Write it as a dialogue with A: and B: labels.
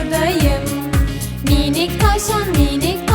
A: buradayım. Minik tavşan minik